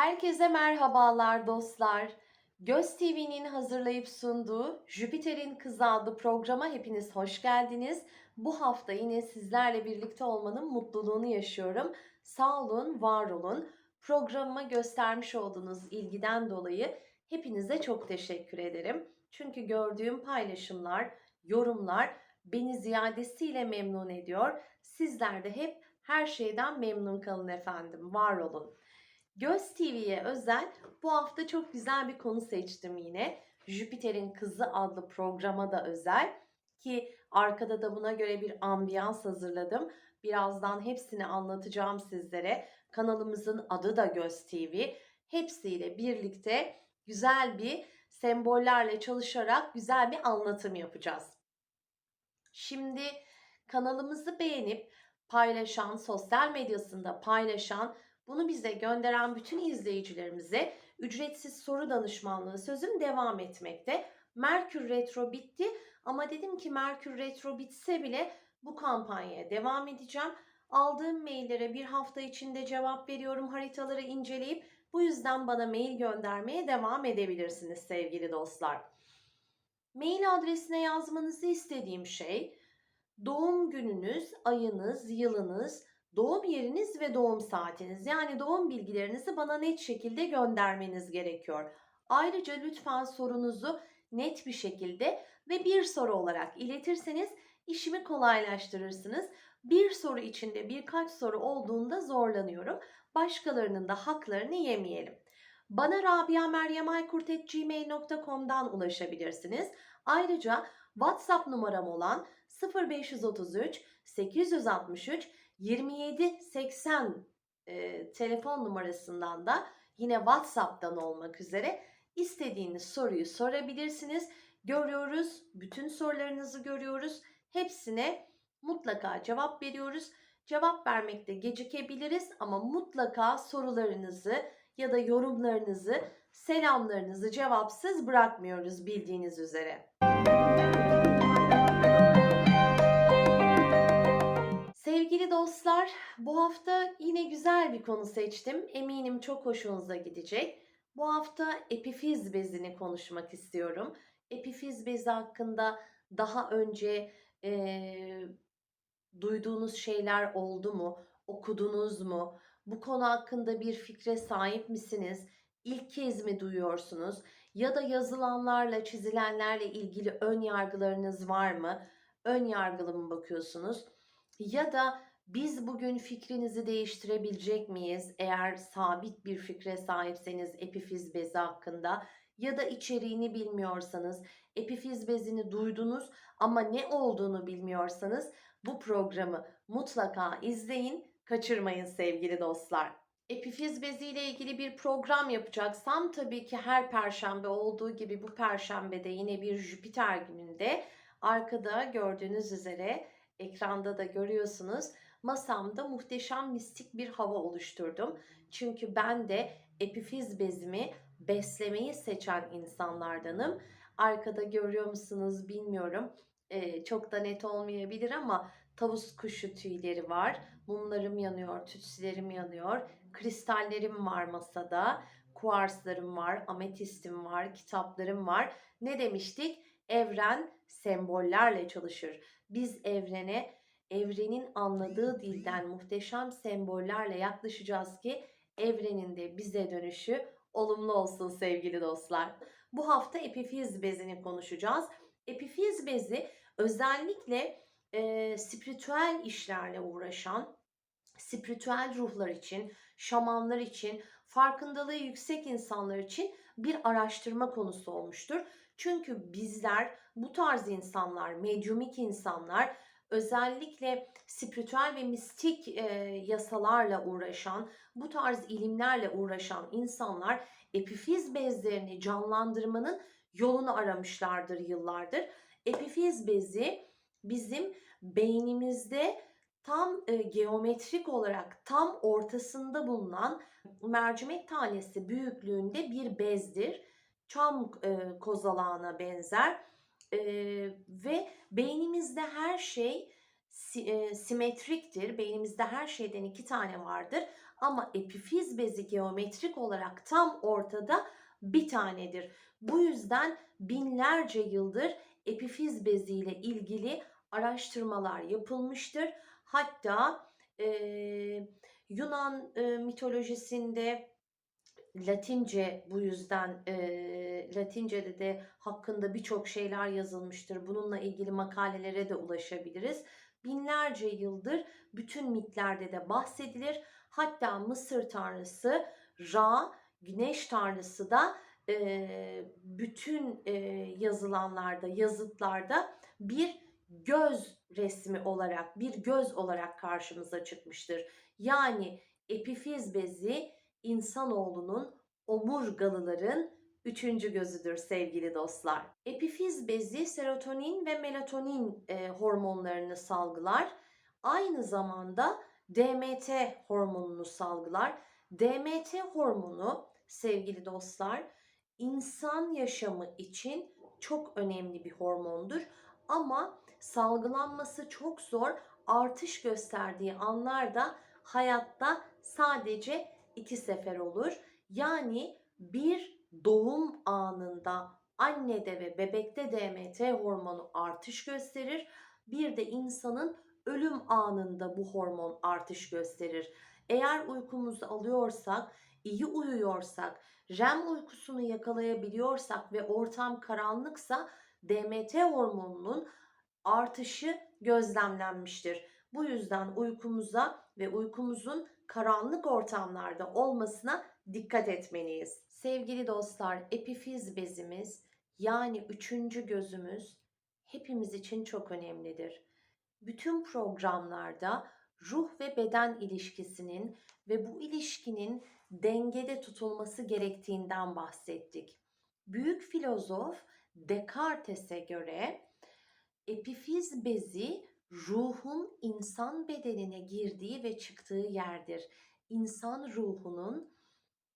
Herkese merhabalar dostlar. Göz TV'nin hazırlayıp sunduğu Jüpiter'in Kızı programa hepiniz hoş geldiniz. Bu hafta yine sizlerle birlikte olmanın mutluluğunu yaşıyorum. Sağ olun, var olun. Programıma göstermiş olduğunuz ilgiden dolayı hepinize çok teşekkür ederim. Çünkü gördüğüm paylaşımlar, yorumlar beni ziyadesiyle memnun ediyor. Sizler de hep her şeyden memnun kalın efendim, var olun. Göz TV'ye özel bu hafta çok güzel bir konu seçtim yine. Jüpiter'in Kızı adlı programa da özel ki arkada da buna göre bir ambiyans hazırladım. Birazdan hepsini anlatacağım sizlere. Kanalımızın adı da Göz TV. Hepsiyle birlikte güzel bir sembollerle çalışarak güzel bir anlatım yapacağız. Şimdi kanalımızı beğenip paylaşan, sosyal medyasında paylaşan bunu bize gönderen bütün izleyicilerimize ücretsiz soru danışmanlığı sözüm devam etmekte. Merkür Retro bitti ama dedim ki Merkür Retro bitse bile bu kampanyaya devam edeceğim. Aldığım maillere bir hafta içinde cevap veriyorum haritaları inceleyip bu yüzden bana mail göndermeye devam edebilirsiniz sevgili dostlar. Mail adresine yazmanızı istediğim şey doğum gününüz, ayınız, yılınız, doğum yeriniz ve doğum saatiniz yani doğum bilgilerinizi bana net şekilde göndermeniz gerekiyor. Ayrıca lütfen sorunuzu net bir şekilde ve bir soru olarak iletirseniz işimi kolaylaştırırsınız. Bir soru içinde birkaç soru olduğunda zorlanıyorum. Başkalarının da haklarını yemeyelim. Bana rabiameryemaykurt.gmail.com'dan ulaşabilirsiniz. Ayrıca WhatsApp numaram olan 0533 863 2780 e, telefon numarasından da yine WhatsApp'tan olmak üzere istediğiniz soruyu sorabilirsiniz. Görüyoruz, bütün sorularınızı görüyoruz. Hepsine mutlaka cevap veriyoruz. Cevap vermekte gecikebiliriz ama mutlaka sorularınızı ya da yorumlarınızı, selamlarınızı cevapsız bırakmıyoruz bildiğiniz üzere. Sevgili dostlar, bu hafta yine güzel bir konu seçtim. Eminim çok hoşunuza gidecek. Bu hafta epifiz bezini konuşmak istiyorum. Epifiz bezi hakkında daha önce eee, duyduğunuz şeyler oldu mu? Okudunuz mu? Bu konu hakkında bir fikre sahip misiniz? İlk kez mi duyuyorsunuz? Ya da yazılanlarla, çizilenlerle ilgili ön yargılarınız var mı? Ön yargılı mı bakıyorsunuz? Ya da biz bugün fikrinizi değiştirebilecek miyiz? Eğer sabit bir fikre sahipseniz epifiz bezi hakkında ya da içeriğini bilmiyorsanız, epifiz bezini duydunuz ama ne olduğunu bilmiyorsanız bu programı mutlaka izleyin, kaçırmayın sevgili dostlar. Epifiz bezi ile ilgili bir program yapacaksam tabii ki her perşembe olduğu gibi bu perşembe de yine bir Jüpiter gününde arkada gördüğünüz üzere ekranda da görüyorsunuz masamda muhteşem mistik bir hava oluşturdum. Çünkü ben de epifiz bezimi beslemeyi seçen insanlardanım. Arkada görüyor musunuz bilmiyorum. Ee, çok da net olmayabilir ama tavus kuşu tüyleri var. Mumlarım yanıyor, tütsülerim yanıyor. Kristallerim var masada. Kuarslarım var, ametistim var, kitaplarım var. Ne demiştik? Evren sembollerle çalışır. Biz evrene evrenin anladığı dilden muhteşem sembollerle yaklaşacağız ki evrenin de bize dönüşü olumlu olsun sevgili dostlar. Bu hafta epifiz bezini konuşacağız. Epifiz bezi özellikle e, spiritüel işlerle uğraşan, spiritüel ruhlar için, şamanlar için, farkındalığı yüksek insanlar için bir araştırma konusu olmuştur. Çünkü bizler bu tarz insanlar, medyumik insanlar özellikle spiritüel ve mistik e, yasalarla uğraşan, bu tarz ilimlerle uğraşan insanlar epifiz bezlerini canlandırmanın yolunu aramışlardır yıllardır. Epifiz bezi bizim beynimizde tam e, geometrik olarak tam ortasında bulunan mercimek tanesi büyüklüğünde bir bezdir. Çam e, kozalağına benzer e, ve beynimizde her şey si- e, simetriktir. Beynimizde her şeyden iki tane vardır. Ama epifiz bezi geometrik olarak tam ortada bir tanedir. Bu yüzden binlerce yıldır epifiz beziyle ilgili araştırmalar yapılmıştır. Hatta eee, Yunan e, mitolojisinde Latince bu yüzden eee Latince'de de hakkında birçok şeyler yazılmıştır. Bununla ilgili makalelere de ulaşabiliriz. Binlerce yıldır bütün mitlerde de bahsedilir. Hatta Mısır tanrısı Ra, güneş tanrısı da eee, bütün eee, yazılanlarda, yazıtlarda bir göz resmi olarak, bir göz olarak karşımıza çıkmıştır. Yani epifiz bezi insanoğlunun omurgalıların üçüncü gözüdür sevgili dostlar. Epifiz bezi serotonin ve melatonin e, hormonlarını salgılar. Aynı zamanda DMT hormonunu salgılar. DMT hormonu sevgili dostlar insan yaşamı için çok önemli bir hormondur. Ama salgılanması çok zor. Artış gösterdiği anlarda hayatta sadece iki sefer olur. Yani bir doğum anında annede ve bebekte DMT hormonu artış gösterir. Bir de insanın ölüm anında bu hormon artış gösterir. Eğer uykumuzu alıyorsak, iyi uyuyorsak, REM uykusunu yakalayabiliyorsak ve ortam karanlıksa DMT hormonunun artışı gözlemlenmiştir. Bu yüzden uykumuza ve uykumuzun karanlık ortamlarda olmasına dikkat etmeliyiz. Sevgili dostlar, epifiz bezimiz yani üçüncü gözümüz hepimiz için çok önemlidir. Bütün programlarda ruh ve beden ilişkisinin ve bu ilişkinin dengede tutulması gerektiğinden bahsettik. Büyük filozof Descartes'e göre epifiz bezi ruhun insan bedenine girdiği ve çıktığı yerdir. İnsan ruhunun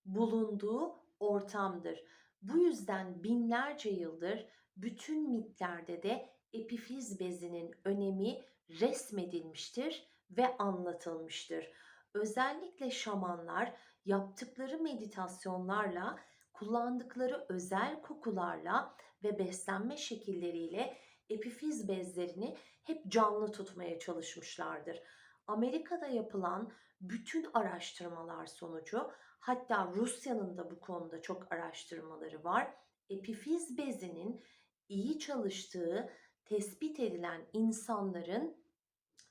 bulunduğu ortamdır. Bu yüzden binlerce yıldır bütün mitlerde de epifiz bezinin önemi resmedilmiştir ve anlatılmıştır. Özellikle şamanlar yaptıkları meditasyonlarla, kullandıkları özel kokularla ve beslenme şekilleriyle epifiz bezlerini hep canlı tutmaya çalışmışlardır. Amerika'da yapılan bütün araştırmalar sonucu hatta Rusya'nın da bu konuda çok araştırmaları var. Epifiz bezinin iyi çalıştığı tespit edilen insanların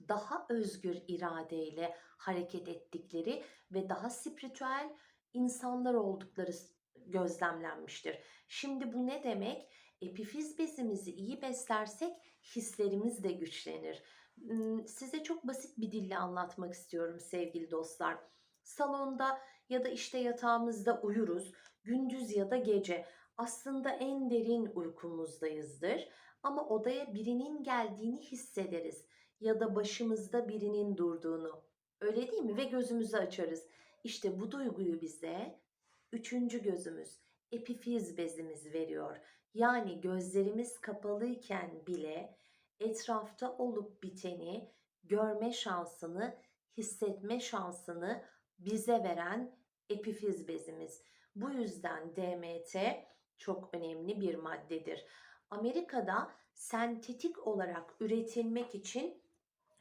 daha özgür iradeyle hareket ettikleri ve daha spiritüel insanlar oldukları gözlemlenmiştir. Şimdi bu ne demek? Epifiz bezimizi iyi beslersek hislerimiz de güçlenir. Size çok basit bir dille anlatmak istiyorum sevgili dostlar. Salonda ya da işte yatağımızda uyuruz. Gündüz ya da gece aslında en derin uykumuzdayızdır. Ama odaya birinin geldiğini hissederiz ya da başımızda birinin durduğunu. Öyle değil mi? Ve gözümüzü açarız. İşte bu duyguyu bize üçüncü gözümüz, epifiz bezimiz veriyor. Yani gözlerimiz kapalıyken bile etrafta olup biteni görme şansını, hissetme şansını bize veren epifiz bezimiz. Bu yüzden DMT çok önemli bir maddedir. Amerika'da sentetik olarak üretilmek için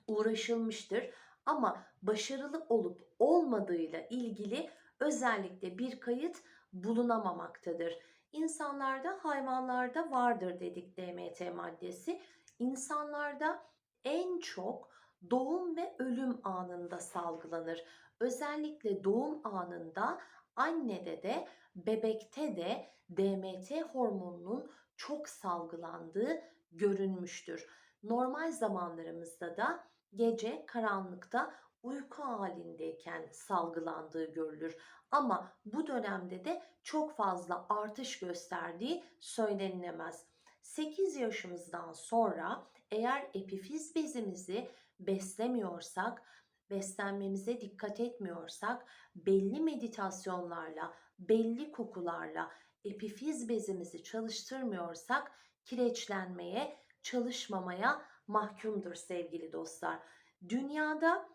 uğraşılmıştır ama başarılı olup olmadığıyla ilgili özellikle bir kayıt bulunamamaktadır. İnsanlarda, hayvanlarda vardır dedik DMT maddesi. İnsanlarda en çok doğum ve ölüm anında salgılanır. Özellikle doğum anında annede de bebekte de DMT hormonunun çok salgılandığı görünmüştür. Normal zamanlarımızda da gece karanlıkta uyku halindeyken salgılandığı görülür. Ama bu dönemde de çok fazla artış gösterdiği söylenilemez. 8 yaşımızdan sonra eğer epifiz bezimizi beslemiyorsak, beslenmemize dikkat etmiyorsak, belli meditasyonlarla, belli kokularla epifiz bezimizi çalıştırmıyorsak kireçlenmeye, çalışmamaya mahkumdur sevgili dostlar. Dünyada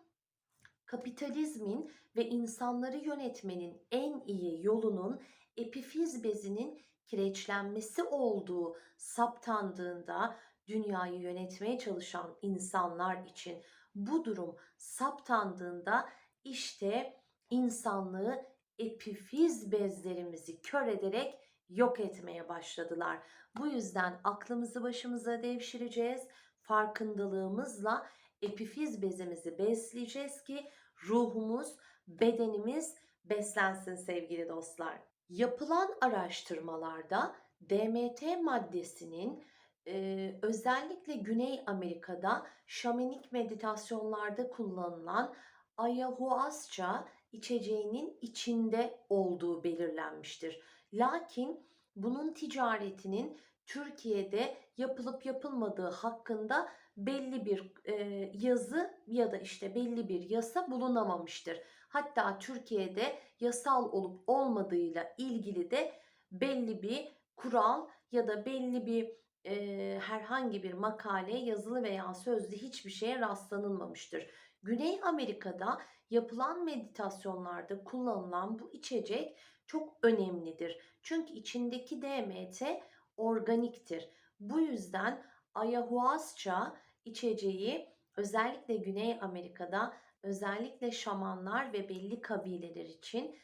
kapitalizmin ve insanları yönetmenin en iyi yolunun epifiz bezinin kireçlenmesi olduğu saptandığında dünyayı yönetmeye çalışan insanlar için bu durum saptandığında işte insanlığı epifiz bezlerimizi kör ederek yok etmeye başladılar. Bu yüzden aklımızı başımıza devşireceğiz. Farkındalığımızla epifiz bezimizi besleyeceğiz ki ruhumuz, bedenimiz beslensin sevgili dostlar. Yapılan araştırmalarda DMT maddesinin e, özellikle Güney Amerika'da şamanik meditasyonlarda kullanılan ayahuasca içeceğinin içinde olduğu belirlenmiştir. Lakin bunun ticaretinin Türkiye'de yapılıp yapılmadığı hakkında belli bir e, yazı ya da işte belli bir yasa bulunamamıştır. Hatta Türkiye'de yasal olup olmadığıyla ilgili de belli bir kural ya da belli bir e, herhangi bir makale yazılı veya sözlü hiçbir şeye rastlanılmamıştır. Güney Amerika'da yapılan meditasyonlarda kullanılan bu içecek çok önemlidir. Çünkü içindeki DMT organiktir. Bu yüzden ayahuasca içeceği özellikle Güney Amerika'da özellikle şamanlar ve belli kabileler için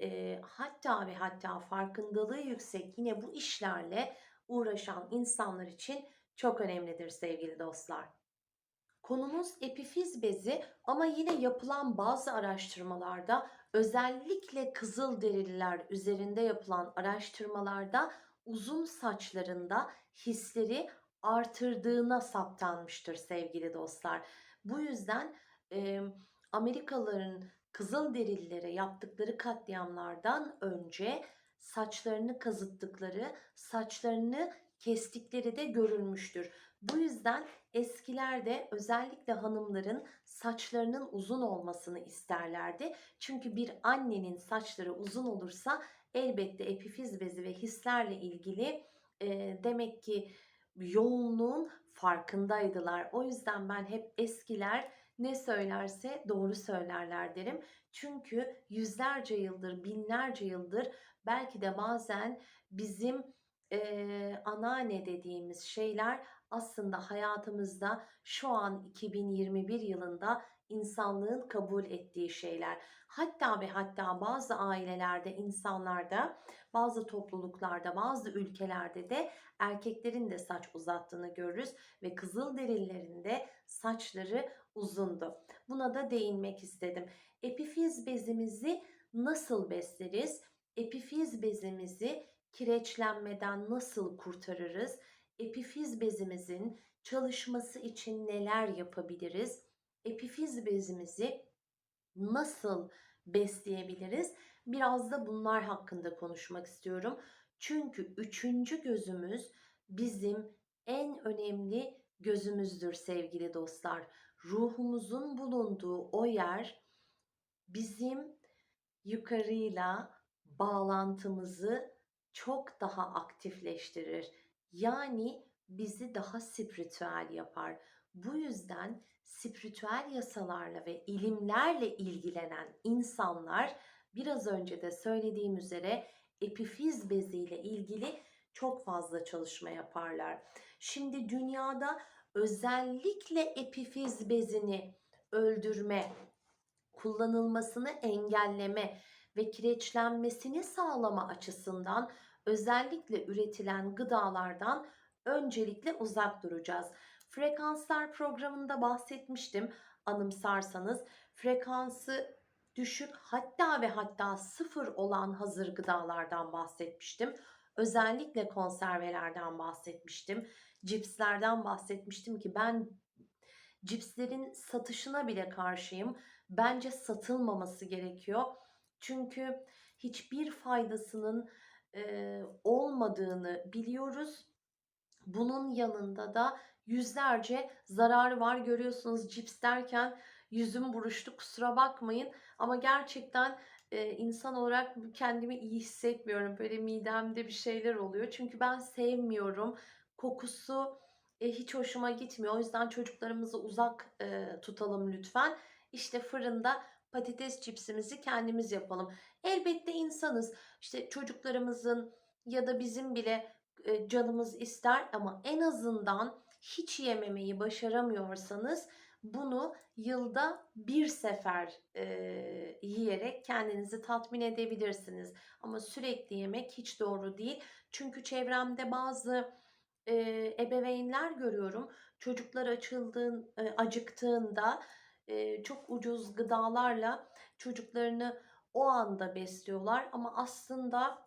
e, hatta ve hatta farkındalığı yüksek yine bu işlerle uğraşan insanlar için çok önemlidir sevgili dostlar. Konumuz epifiz bezi ama yine yapılan bazı araştırmalarda özellikle kızıl derililer üzerinde yapılan araştırmalarda uzun saçlarında hisleri artırdığına saptanmıştır sevgili dostlar. Bu yüzden e, Amerikalıların kızıl derililere yaptıkları katliamlardan önce saçlarını kazıttıkları, saçlarını kestikleri de görülmüştür. Bu yüzden eskilerde özellikle hanımların saçlarının uzun olmasını isterlerdi. Çünkü bir annenin saçları uzun olursa elbette epifiz bezi ve hislerle ilgili e, demek ki yoğunluğun farkındaydılar. O yüzden ben hep eskiler ne söylerse doğru söylerler derim. Çünkü yüzlerce yıldır, binlerce yıldır belki de bazen bizim e, anneanne dediğimiz şeyler aslında hayatımızda şu an 2021 yılında insanlığın kabul ettiği şeyler. Hatta ve hatta bazı ailelerde, insanlarda, bazı topluluklarda, bazı ülkelerde de erkeklerin de saç uzattığını görürüz ve Kızılderililerin de saçları uzundu. Buna da değinmek istedim. Epifiz bezimizi nasıl besleriz? Epifiz bezimizi kireçlenmeden nasıl kurtarırız? Epifiz bezimizin çalışması için neler yapabiliriz? Epifiz bezimizi nasıl besleyebiliriz? Biraz da bunlar hakkında konuşmak istiyorum. Çünkü üçüncü gözümüz bizim en önemli gözümüzdür sevgili dostlar. Ruhumuzun bulunduğu o yer bizim yukarıyla bağlantımızı çok daha aktifleştirir. Yani bizi daha spiritüel yapar. Bu yüzden spiritüel yasalarla ve ilimlerle ilgilenen insanlar biraz önce de söylediğim üzere epifiz beziyle ilgili çok fazla çalışma yaparlar. Şimdi dünyada özellikle epifiz bezini öldürme, kullanılmasını engelleme ve kireçlenmesini sağlama açısından özellikle üretilen gıdalardan öncelikle uzak duracağız. Frekanslar programında bahsetmiştim anımsarsanız. Frekansı düşük hatta ve hatta sıfır olan hazır gıdalardan bahsetmiştim. Özellikle konservelerden bahsetmiştim. Cipslerden bahsetmiştim ki ben cipslerin satışına bile karşıyım. Bence satılmaması gerekiyor. Çünkü hiçbir faydasının e, olmadığını biliyoruz. Bunun yanında da yüzlerce zararı var. Görüyorsunuz cips derken yüzüm buruştu kusura bakmayın. Ama gerçekten e, insan olarak kendimi iyi hissetmiyorum. Böyle midemde bir şeyler oluyor. Çünkü ben sevmiyorum. Kokusu eee, hiç hoşuma gitmiyor. O yüzden çocuklarımızı uzak, eee, tutalım lütfen. İşte fırında patates cipsimizi kendimiz yapalım. Elbette insanız. İşte çocuklarımızın ya da bizim bile, eee, canımız ister ama en azından hiç yememeyi başaramıyorsanız bunu yılda 1 sefer, eee, yiyerek kendinizi tatmin edebilirsiniz. Ama sürekli yemek hiç doğru değil. Çünkü çevremde bazı, eee, ebeveynler görüyorum. Çocuklar açıldığın eee, acıktığında, eee, çok ucuz gıdalarla çocuklarını o anda besliyorlar ama aslında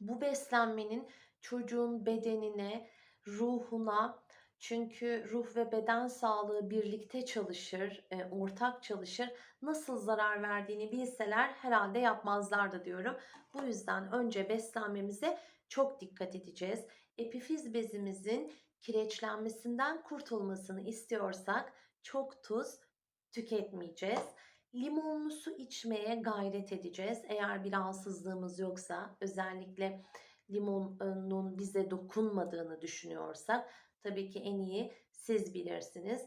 bu beslenmenin çocuğun bedenine, ruhuna çünkü ruh ve beden sağlığı birlikte çalışır, eee, ortak çalışır. Nasıl zarar verdiğini bilseler herhâlde yapmazlardı diyorum. Bu yüzden önce beslenmemize çok dikkat edeceğiz. Epifiz bezimizin kireçlenmesinden kurtulmasını istiyorsak çok tuz tüketmeyeceğiz. Limonlu su içmeye gayret edeceğiz. Eğer bir rahatsızlığımız yoksa, özellikle limonun bize dokunmadığını düşünüyorsak tabii ki en iyi siz bilirsiniz.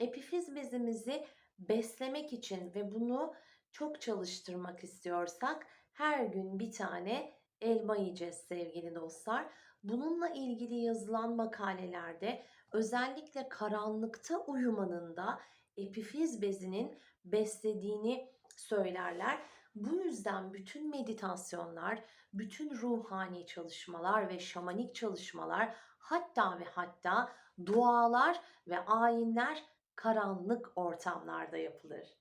Epifiz bezimizi beslemek için ve bunu çok çalıştırmak istiyorsak her gün 1 tane elma yiyeceğiz sevgili dostlar. Bununla ilgili yazılan makalelerde özellikle karanlıkta uyumanın da epifiz bezinin beslediğini söylerler. Bu yüzden bütün meditasyonlar, bütün ruhani çalışmalar ve şamanik çalışmalar hatta ve hatta dualar ve ayinler karanlık ortamlarda yapılır.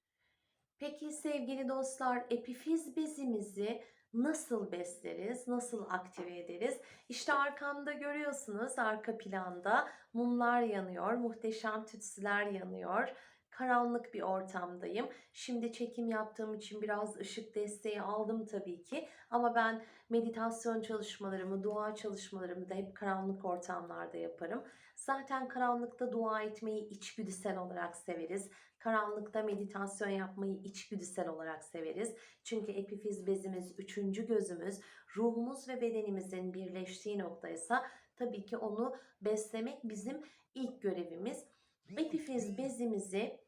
Peki sevgili dostlar, epifiz bezimizi nasıl besleriz, nasıl aktive ederiz? İşte arkamda görüyorsunuz, arka planda mumlar yanıyor, muhteşem tütsüler yanıyor. Karanlık bir ortamdayım. Şimdi çekim yaptığım için biraz ışık desteği aldım tabii ki ama ben meditasyon çalışmalarımı, dua çalışmalarımı da hep karanlık ortamlarda yaparım. Zaten karanlıkta dua etmeyi içgüdüsel olarak severiz. Karanlıkta meditasyon yapmayı içgüdüsel olarak severiz. Çünkü epifiz bezimiz, 3. gözümüz, ruhumuz ve bedenimizin birleştiği noktaysa tabii ki onu beslemek bizim ilk görevimiz. Epifiz bezimizi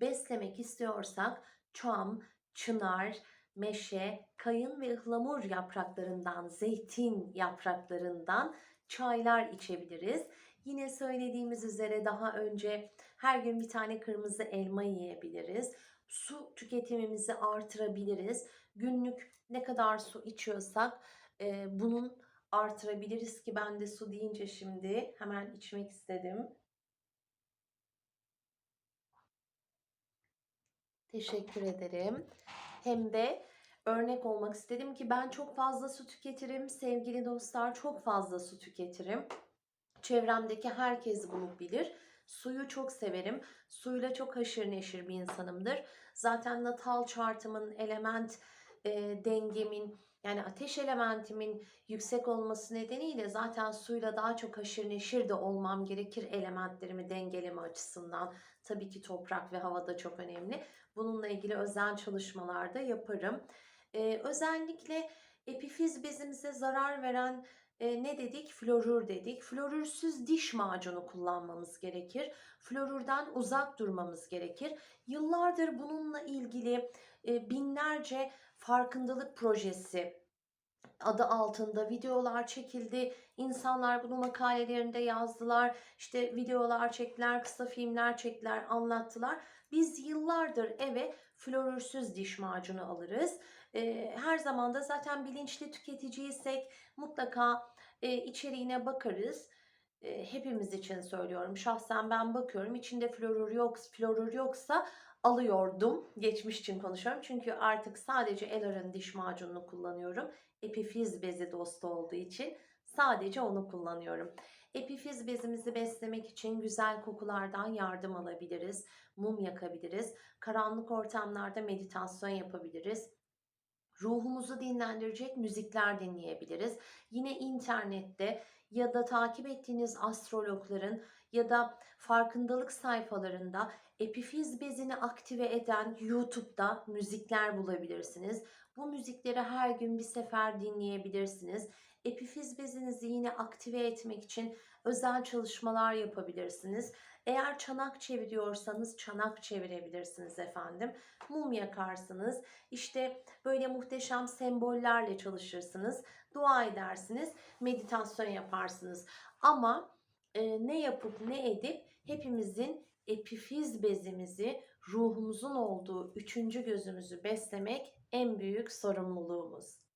beslemek istiyorsak çam, çınar, meşe, kayın ve ıhlamur yapraklarından, zeytin yapraklarından çaylar içebiliriz. Yine söylediğimiz üzere daha önce her gün 1 tane kırmızı elma yiyebiliriz. Su tüketimimizi artırabiliriz. Günlük ne kadar su içiyorsak, eee, bunun artırabiliriz ki ben de su deyince şimdi hemen içmek istedim. Teşekkür ederim. Hem de örnek olmak istedim ki ben çok fazla su tüketirim sevgili dostlar, çok fazla su tüketirim. Çevremdeki herkes bunu bilir. Suyu çok severim. Suyla çok haşır neşir bir insanımdır. Zaten natal chart'ımın element, eee, dengemin yani ateş elementimin yüksek olması nedeniyle zaten suyla daha çok haşır neşir de olmam gerekir elementlerimi dengeleme açısından. Tabii ki toprak ve hava da çok önemli. Bununla ilgili özel çalışmalar da yaparım. Eee, özellikle epifiz bezimize zarar veren, eee, ne dedik? Florür dedik. Florürsüz diş macunu kullanmamız gerekir. Florürden uzak durmamız gerekir. Yıllardır bununla ilgili, eee, binlerce farkındalık projesi adı altında videolar çekildi. İnsanlar bunu makalelerinde yazdılar. İşte videolar çektiler, kısa filmler çektiler, anlattılar. Biz yıllardır eve florürsüz diş macunu alırız. Eee, her zaman da zaten bilinçli tüketiciysek mutlaka, eee, içeriğine bakarız. Eee, hepimiz için söylüyorum. Şahsen ben bakıyorum. İçinde florür yok florür yoksa alıyordum. Geçmiş için konuşuyorum. Çünkü artık sadece Elar'ın diş macununu kullanıyorum. Epifiz bezi dostu olduğu için sadece onu kullanıyorum. Epifiz bezimizi beslemek için güzel kokulardan yardım alabiliriz. Mum yakabiliriz. Karanlık ortamlarda meditasyon yapabiliriz. Ruhumuzu dinlendirecek müzikler dinleyebiliriz. Yine internette ya da takip ettiğiniz astrologların ya da farkındalık sayfalarında epifiz bezini aktive eden YouTube'da müzikler bulabilirsiniz. Bu müzikleri her gün bir sefer dinleyebilirsiniz. Epifiz bezinizi yine aktive etmek için özel çalışmalar yapabilirsiniz. Eğer çanak çeviriyorsanız çanak çevirebilirsiniz efendim. Mum yakarsınız. İşte böyle muhteşem sembollerle çalışırsınız. Dua edersiniz. Meditasyon yaparsınız. Ama e, ne yapıp ne edip hepimizin epifiz bezimizi ruhumuzun olduğu üçüncü gözümüzü beslemek en büyük sorumluluğumuz.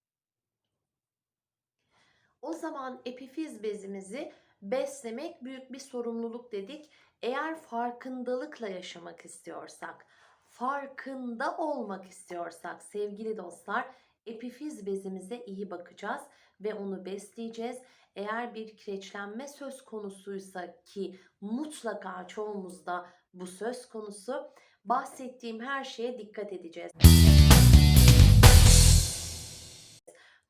O zaman epifiz bezimizi beslemek büyük bir sorumluluk dedik. Eğer farkındalıkla yaşamak istiyorsak, farkında olmak istiyorsak sevgili dostlar, epifiz bezimize iyi bakacağız ve onu besleyeceğiz. Eğer bir kireçlenme söz konusuysa ki mutlaka çoğumuzda bu söz konusu, bahsettiğim her şeye dikkat edeceğiz.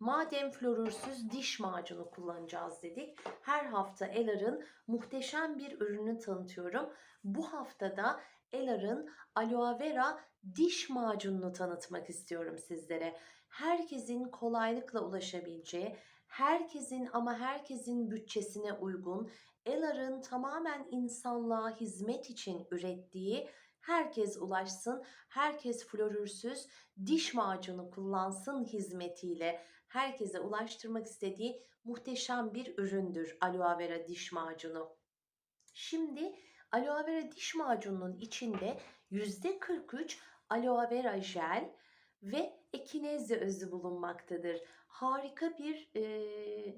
Madem florürsüz diş macunu kullanacağız dedik. Her hafta Elar'ın muhteşem bir ürünü tanıtıyorum. Bu haftada Elar'ın aloe vera diş macununu tanıtmak istiyorum sizlere. Herkesin kolaylıkla ulaşabileceği, herkesin ama herkesin bütçesine uygun, Elar'ın tamamen insanlığa hizmet için ürettiği herkes ulaşsın, herkes florürsüz diş macunu kullansın hizmetiyle herkese ulaştırmak istediği muhteşem bir üründür aloe vera diş macunu. Şimdi aloe vera diş macununun içinde %43 aloe vera jel ve ekinezya özü bulunmaktadır. Harika bir e,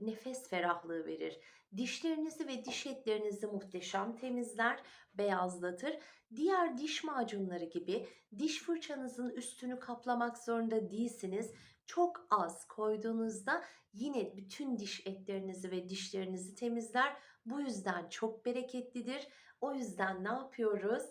nefes ferahlığı verir. Dişlerinizi ve diş etlerinizi muhteşem temizler, beyazlatır. Diğer diş macunları gibi diş fırçanızın üstünü kaplamak zorunda değilsiniz çok az koyduğunuzda yine bütün diş etlerinizi ve dişlerinizi temizler. Bu yüzden çok bereketlidir. O yüzden ne yapıyoruz?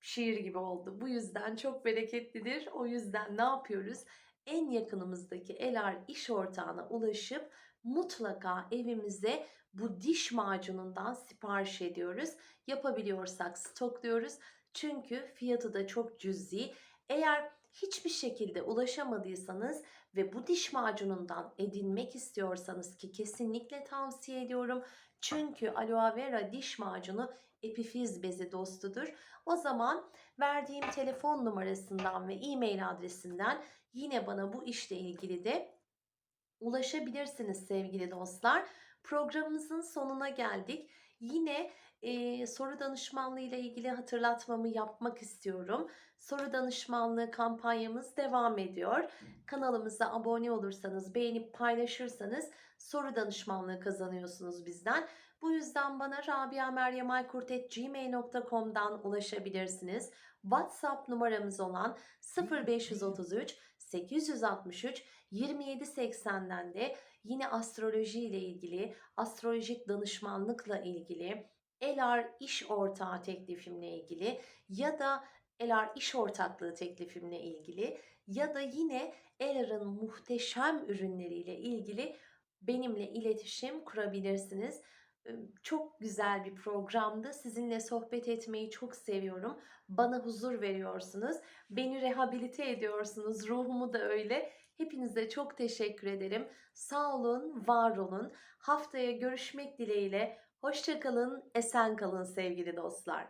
Şiir gibi oldu. Bu yüzden çok bereketlidir. O yüzden ne yapıyoruz? En yakınımızdaki Elar iş ortağına ulaşıp mutlaka evimize bu diş macunundan sipariş ediyoruz. Yapabiliyorsak stokluyoruz. Çünkü fiyatı da çok cüzi. Eğer hiçbir şekilde ulaşamadıysanız ve bu diş macunundan edinmek istiyorsanız ki kesinlikle tavsiye ediyorum. Çünkü aloe vera diş macunu epifiz bezi dostudur. O zaman verdiğim telefon numarasından ve e-mail adresinden yine bana bu işle ilgili de ulaşabilirsiniz sevgili dostlar. Programımızın sonuna geldik. Yine e, soru danışmanlığı ile ilgili hatırlatmamı yapmak istiyorum. Soru danışmanlığı kampanyamız devam ediyor. Kanalımıza abone olursanız, beğenip paylaşırsanız soru danışmanlığı kazanıyorsunuz bizden. Bu yüzden bana rabiameryemaykurt.gmail.com'dan ulaşabilirsiniz. WhatsApp numaramız olan 0533 863 2780'den de yine astroloji ile ilgili, astrolojik danışmanlıkla ilgili, Elar iş ortağı teklifimle ilgili ya da Elar iş ortaklığı teklifimle ilgili ya da yine Elar'ın muhteşem ürünleriyle ilgili benimle iletişim kurabilirsiniz. Çok güzel bir programdı. Sizinle sohbet etmeyi çok seviyorum. Bana huzur veriyorsunuz. Beni rehabilite ediyorsunuz. Ruhumu da öyle. Hepinize çok teşekkür ederim. Sağ olun, var olun. Haftaya görüşmek dileğiyle. Hoşçakalın, esen kalın sevgili dostlar.